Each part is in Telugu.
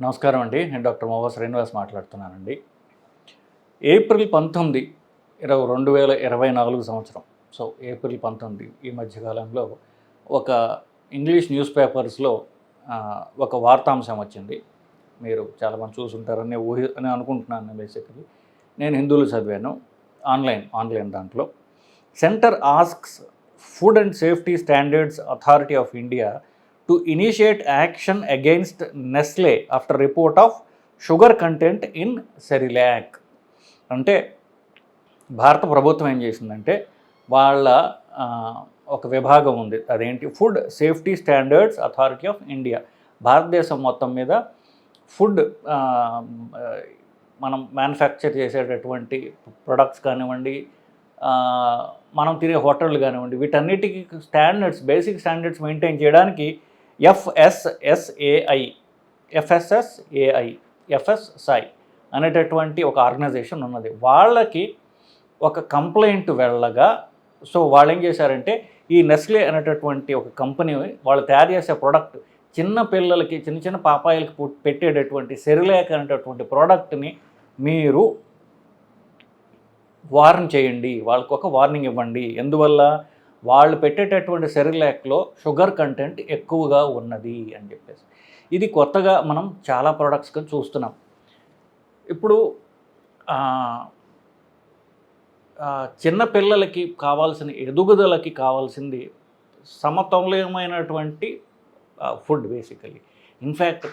నమస్కారం అండి. నేను డాక్టర్ మోహా శ్రీనివాస్ మాట్లాడుతున్నానండి. ఏప్రిల్ పంతొమ్మిది ఇరవై రెండు వేల ఇరవై నాలుగు సంవత్సరం. సో ఏప్రిల్ పంతొమ్మిది ఈ మధ్యకాలంలో ఒక ఇంగ్లీష్ న్యూస్ పేపర్స్లో ఒక వార్తాంశం వచ్చింది. మీరు చాలామంది చూసుంటారని ఊహి అని అనుకుంటున్నాను బేసికలీ. నేను హిందువులు చదివాను. ఆన్లైన్ ఆన్లైన్ దాంట్లో. Centre asks food and safety standards authority of India to initiate action against Nestle after report of sugar content in Cerelac అంటే భారత ప్రభుత్వం ఏం చేసిందంటే వాళ్ళ ఒక విభాగం ఉంది. అదేంటి? Food safety standards authority of India భారతదేశం మొత్తం మీద ఫుడ్ మనం మ్యానుఫ్యాక్చర్ చేసేటటువంటి ప్రొడక్ట్స్ కానివ్వండి మనం తినే హోటళ్ళు కానివ్వండి వీటన్నిటికీ స్టాండర్డ్స్ బేసిక్ స్టాండర్డ్స్ మెయింటైన్ చేయడానికి ఎఫ్ఎస్ఎస్ఏఐ ఎఫ్ఎస్ఎస్ఏఐ ఎఫ్ఎస్ఐ అనేటటువంటి ఒక ఆర్గనైజేషన్ ఉన్నది. వాళ్ళకి ఒక కంప్లైంట్ వెళ్ళగా సో వాళ్ళు ఏం చేశారంటే ఈ నెస్లే అనేటటువంటి ఒక కంపెనీ వాళ్ళు తయారు చేసే ప్రోడక్ట్ చిన్న పిల్లలకి చిన్న చిన్న పాపాయిలకి పెట్టేటటువంటి సెరిలేక్ అనేటటువంటి ప్రోడక్ట్ని మీరు వార్న్ చేయండి. వాళ్ళకు ఒక వార్నింగ్ ఇవ్వండి. ఎందువల్ల? వాళ్ళు పెట్టేటటువంటి సెరిలాక్లో షుగర్ కంటెంట్ ఎక్కువగా ఉన్నది అని చెప్పేసి. ఇది కొత్తగా మనం చాలా ప్రోడక్ట్స్గా చూస్తున్నాం. ఇప్పుడు చిన్న పిల్లలకి కావాల్సిన ఎదుగుదలకి కావాల్సింది సమతుల్యమైనటువంటి ఫుడ్ బేసికలీ ఇన్ఫ్యాక్ట్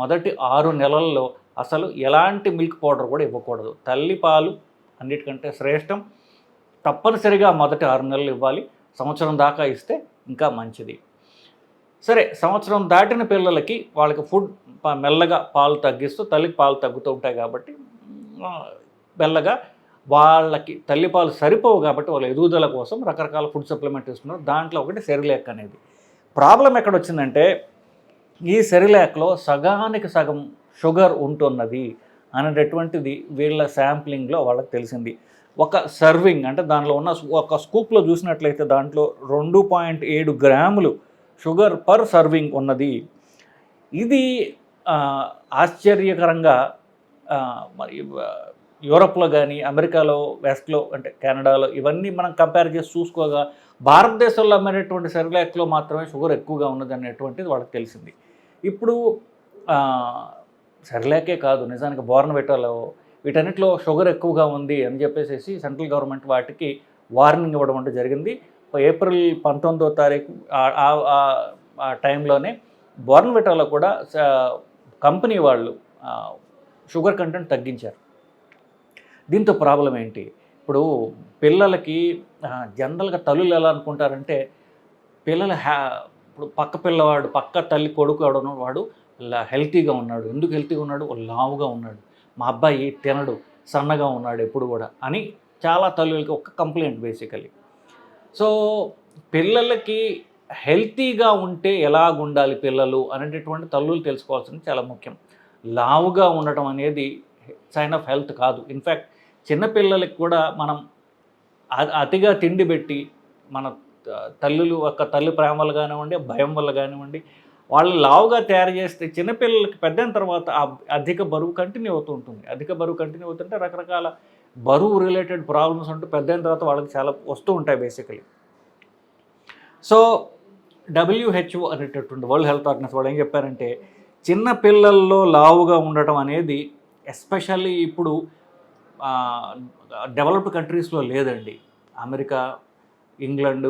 మొదటి ఆరు నెలల్లో అసలు ఎలాంటి మిల్క్ పౌడర్ కూడా ఇవ్వకూడదు. తల్లి పాలు అన్నిటికంటే శ్రేష్టం. తప్పనిసరిగా మొదటి ఆరు నెలలు ఇవ్వాలి. సంవత్సరం దాకా ఇస్తే ఇంకా మంచిది. సరే సంవత్సరం దాటిన పిల్లలకి వాళ్ళకి ఫుడ్ మెల్లగా పాలు తగ్గిస్తూ తల్లికి పాలు తగ్గుతూ ఉంటాయి కాబట్టి మెల్లగా వాళ్ళకి తల్లిపాలు సరిపోవు కాబట్టి వాళ్ళ ఎదుగుదల కోసం రకరకాల ఫుడ్ సప్లిమెంట్ ఇస్తున్నారు దాంట్లో ఒకటి సెరిలాక్ అనేది. ప్రాబ్లం ఎక్కడ వచ్చిందంటే ఈ సెరిలాక్లో సగానికి సగం షుగర్ ఉంటున్నది అనేటటువంటిది వీళ్ళ శాంప్లింగ్లో వాళ్ళకి తెలిసింది. ఒక సర్వింగ్ అంటే దానిలో ఉన్న ఒక స్కూప్లో చూసినట్లయితే దాంట్లో రెండు పాయింట్ ఏడు గ్రాములు షుగర్ పర్ సర్వింగ్ ఉన్నది. ఇది ఆశ్చర్యకరంగా మరి యూరప్లో కానీ అమెరికాలో వెస్ట్లో అంటే కెనడాలో ఇవన్నీ మనం కంపేర్ చేసి చూసుకోగా భారతదేశంలో అమ్మేటటువంటి సెరిలాక్లో మాత్రమే షుగర్ ఎక్కువగా ఉన్నది అనేటువంటిది వాళ్ళకి తెలిసింది. ఇప్పుడు సెరిలాకే కాదు నిజానికి బోర్న్ పెట్టాలో వీటన్నిటిలో షుగర్ ఎక్కువగా ఉంది అని చెప్పేసి సెంట్రల్ గవర్నమెంట్ వాటికి వార్నింగ్ ఇవ్వడం అంటే జరిగింది. ఏప్రిల్ పంతొమ్మిదో తారీఖు ఆ- ఆ- టైంలోనే బోర్న్విటాలో కూడా కంపెనీ వాళ్ళు షుగర్ కంటెంట్ తగ్గించారు. దీంతో ప్రాబ్లం ఏంటి? ఇప్పుడు పిల్లలకి జనరల్గా తల్లులు ఎలా అనుకుంటారంటే పిల్లలు హ్యా ఇప్పుడు పక్క పిల్లవాడు పక్క తల్లి కొడుకు వాడు హెల్తీగా ఉన్నాడు. ఎందుకు హెల్తీగా ఉన్నాడు? లావుగా ఉన్నాడు. మా అబ్బాయి తినడు సన్నగా ఉన్నాడు ఎప్పుడు కూడా అని చాలా తల్లులకి ఒక కంప్లైంట్ బేసికలీ సో పిల్లలకి హెల్తీగా ఉంటే ఎలాగుండాలి పిల్లలు అనేటటువంటి తల్లులు తెలుసుకోవాల్సింది చాలా ముఖ్యం. లావుగా ఉండటం అనేది సైన్ ఆఫ్ హెల్త్ కాదు. ఇన్ఫ్యాక్ట్ చిన్నపిల్లలకి కూడా మనం అతిగా తిండి పెట్టి మన తల్లులు ఒక తల్లి ప్రేమ వల్ల కానివ్వండి భయం వల్ల కానివ్వండి వాళ్ళు లావుగా తయారు చేస్తే చిన్నపిల్లలకి పెద్దయిన తర్వాత అధిక బరువు కంటిన్యూ అవుతూ ఉంటుంది. అధిక బరువు కంటిన్యూ అవుతుంటే రకరకాల బరువు రిలేటెడ్ ప్రాబ్లమ్స్ ఉంటూ పెద్దయిన తర్వాత వాళ్ళకి చాలా వస్తూ ఉంటాయి బేసికలీ సో డబ్ల్యూహెచ్ఓ అనేటటువంటి వరల్డ్ హెల్త్ ఆర్గనైజ్ వాళ్ళు ఏం చెప్పారంటే చిన్న పిల్లల్లో లావుగా ఉండటం అనేది ఎస్పెషల్లీ ఇప్పుడు డెవలప్డ్ కంట్రీస్లో లేదండి. అమెరికా ఇంగ్లాండ్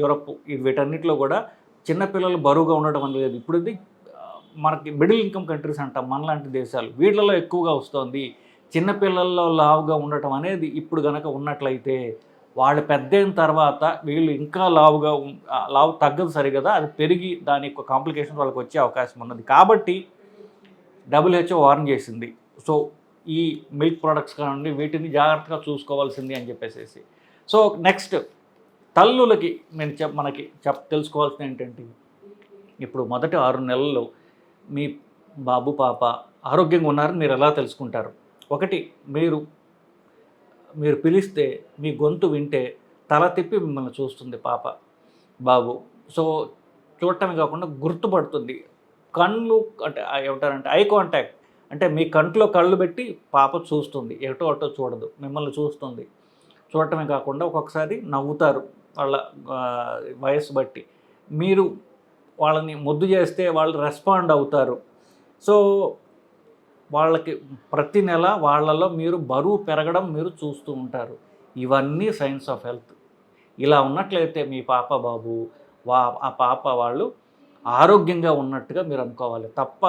యూరప్ వీటన్నిటిలో కూడా చిన్నపిల్లలు బరువుగా ఉండడం అనేది లేదు. ఇప్పుడు ఇది మనకి మిడిల్ ఇన్కమ్ కంట్రీస్ అంటాం మనలాంటి దేశాలు వీళ్ళలో ఎక్కువగా వస్తుంది. చిన్నపిల్లల్లో లావుగా ఉండటం అనేది ఇప్పుడు కనుక ఉన్నట్లయితే వాళ్ళు పెద్దయిన తర్వాత వీళ్ళు ఇంకా లావుగా లావు తగ్గదు సరి కదా అది పెరిగి దాని యొక్క కాంప్లికేషన్ వాళ్ళకి వచ్చే అవకాశం ఉన్నది. కాబట్టి డబ్ల్యూహెచ్ఓ వార్న్ చేసింది. సో ఈ మిల్క్ ప్రొడక్ట్స్ కానివ్వండి వీటిని జాగ్రత్తగా చూసుకోవాల్సింది అని చెప్పేసి సో నెక్స్ట్ తల్లులకి నేను చెప్ మనకి చెప్ తెలుసుకోవాల్సింది ఏంటంటే ఇప్పుడు మొదటి ఆరు నెలల్లో మీ బాబు పాప ఆరోగ్యంగా ఉన్నారని మీరు ఎలా తెలుసుకుంటారు? ఒకటి మీరు మీరు పిలిస్తే మీ గొంతు వింటే తల తిప్పి మిమ్మల్ని చూస్తుంది పాప బాబు. సో చూడటమే కాకుండా గుర్తుపడుతుంది. కళ్ళు అంటే ఏమంటారంటే ఐ కాంటాక్ట్ అంటే మీ కంట్లో కళ్ళు పెట్టి పాప చూస్తుంది. ఎటో అటో చూడదు. మిమ్మల్ని చూస్తుంది. చూడటమే కాకుండా ఒక్కొక్కసారి నవ్వుతారు. వాళ్ళ వయస్సు బట్టి. మీరు వాళ్ళని ముద్దు చేస్తే వాళ్ళు రెస్పాండ్ అవుతారు. సో వాళ్ళకి ప్రతి నెల వాళ్ళలో మీరు బరువు పెరగడం మీరు చూస్తూ ఉంటారు. ఇవన్నీ సైన్స్ ఆఫ్ హెల్త్. ఇలా ఉన్నట్లయితే మీ పాప బాబు వా ఆ పాప వాళ్ళు ఆరోగ్యంగా ఉన్నట్టుగా మీరు అనుకోవాలి. తప్ప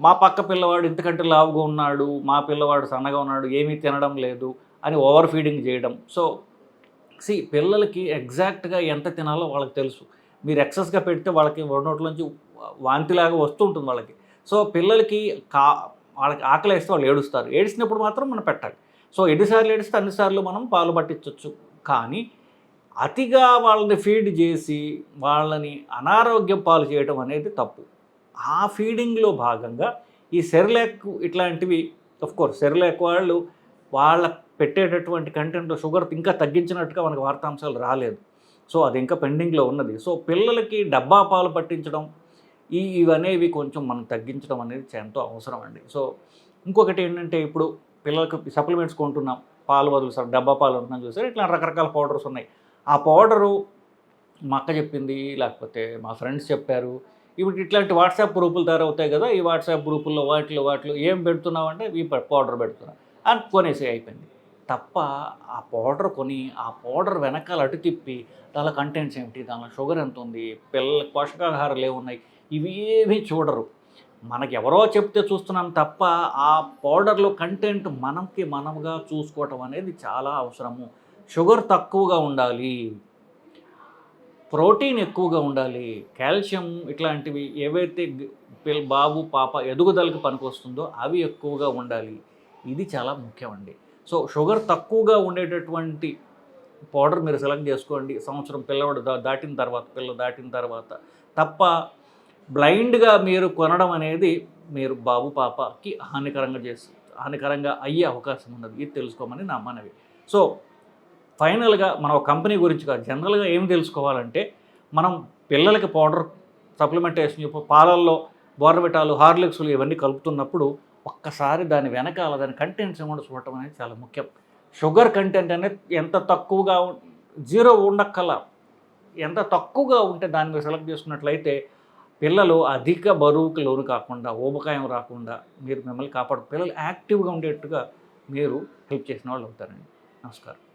మా పక్క పిల్లవాడు ఇంతకంటే లావుగా ఉన్నాడు మా పిల్లవాడు సన్నగా ఉన్నాడు ఏమీ తినడం లేదు అని ఓవర్ ఫీడింగ్ చేయడం. సో సి పిల్లలకి ఎగ్జాక్ట్గా ఎంత తినాలో వాళ్ళకి తెలుసు. మీరు ఎక్సెస్గా పెడితే వాళ్ళకి నోట్లోంచి వాంతిలాగా వస్తూ ఉంటుంది వాళ్ళకి. సో పిల్లలకి కా వాళ్ళకి ఆకలి వేస్తే వాళ్ళు ఏడుస్తారు. ఏడిసినప్పుడు మాత్రం మనం పెట్టాలి. సో ఎన్నిసార్లు ఏడిస్తే అన్నిసార్లు మనం పాలు పట్టించవచ్చు కానీ అతిగా వాళ్ళని ఫీడ్ చేసి వాళ్ళని అనారోగ్యం పాలు చేయడం అనేది తప్పు. ఆ ఫీడింగ్లో భాగంగా ఈ సెర్లాక్ ఇట్లాంటివి ఆఫ్ కోర్స్ సెర్లాక్ వాళ్ళు వాళ్ళ పెట్టేటటువంటి కంటెంట్ షుగర్ ఇంకా తగ్గించినట్టుగా మనకు వార్తాంశాలు రాలేదు. సో అది ఇంకా పెండింగ్లో ఉన్నది. సో పిల్లలకి డబ్బా పాలు పట్టించడం ఈ ఇవనేవి కొంచెం మనం తగ్గించడం అనేది ఎంతో అవసరం అండి. సో ఇంకొకటి ఏంటంటే ఇప్పుడు పిల్లలకు సప్లిమెంట్స్ కొంటున్నాం. పాలు బదులు సార్ డబ్బా పాలు ఉంటున్నాం చూసారు? ఇట్లా రకరకాల పౌడర్స్ ఉన్నాయి. ఆ పౌడరు మా అక్క చెప్పింది లేకపోతే మా ఫ్రెండ్స్ చెప్పారు. ఇప్పుడు ఇట్లాంటి వాట్సాప్ గ్రూపులు తయారవుతాయి కదా ఈ వాట్సాప్ గ్రూపుల్లో వాటిలో వాటిలో ఏం పెడుతున్నామంటే ఈ పౌడర్ పెడుతున్నాం. అని కొనేసి అయిపోయింది. తప్ప ఆ పౌడర్ కొని ఆ పౌడర్ వెనకాల అటు తిప్పి దానిలో కంటెంట్స్ ఏమిటి దానిలో షుగర్ ఎంత ఉంది పిల్లల పోషకాహారాలు ఏమున్నాయి ఇవి చూడరు. మనకి ఎవరో చెప్తే చూస్తున్నాం తప్ప ఆ పౌడర్లో కంటెంట్ మనకి మనముగా చూసుకోవటం అనేది చాలా అవసరము. షుగర్ తక్కువగా ఉండాలి ప్రోటీన్ ఎక్కువగా ఉండాలి కాల్షియం ఇట్లాంటివి ఏవైతే బాబు పాప ఎదుగుదలకు పనికొస్తుందో అవి ఎక్కువగా ఉండాలి. ఇది చాలా ముఖ్యమండి. సో షుగర్ తక్కువగా ఉండేటటువంటి పౌడర్ మీరు సెలెక్ట్ చేసుకోండి. సంవత్సరం పిల్లవాడు దా దాటిన తర్వాత పిల్ల దాటిన తర్వాత. తప్ప బ్లైండ్గా మీరు కొనడం అనేది మీరు బాబు పాపకి హానికరంగా చేస్తుంది హానికరంగా అయ్యే అవకాశం ఉన్నది. ఇది తెలుసుకోమని నా మనవి. సో ఫైనల్గా మనం కంపెనీ గురించి కాదు జనరల్గా ఏం తెలుసుకోవాలంటే మనం పిల్లలకి పౌడర్ సప్లిమెంటేషన్ పాలల్లో బోర్నవిటాలు హార్లిక్స్లు ఇవన్నీ కలుపుతున్నప్పుడు ఒక్కసారి దాని వెనకాల దాని కంటెంట్స్ కూడా చూడటం అనేది చాలా ముఖ్యం. షుగర్ కంటెంట్ అనేది ఎంత తక్కువగా జీరో ఉండక్కల. ఎంత తక్కువగా ఉంటే దాన్ని మీరు సెలెక్ట్ చేసుకున్నట్లయితే పిల్లలు అధిక బరువుకు లోను కాకుండా ఊబకాయం రాకుండా మీరు మిమ్మల్ని కాపాడు పిల్లలు యాక్టివ్గా ఉండేట్టుగా మీరు హెల్ప్ చేసిన వాళ్ళు అవుతారండి. నమస్కారం.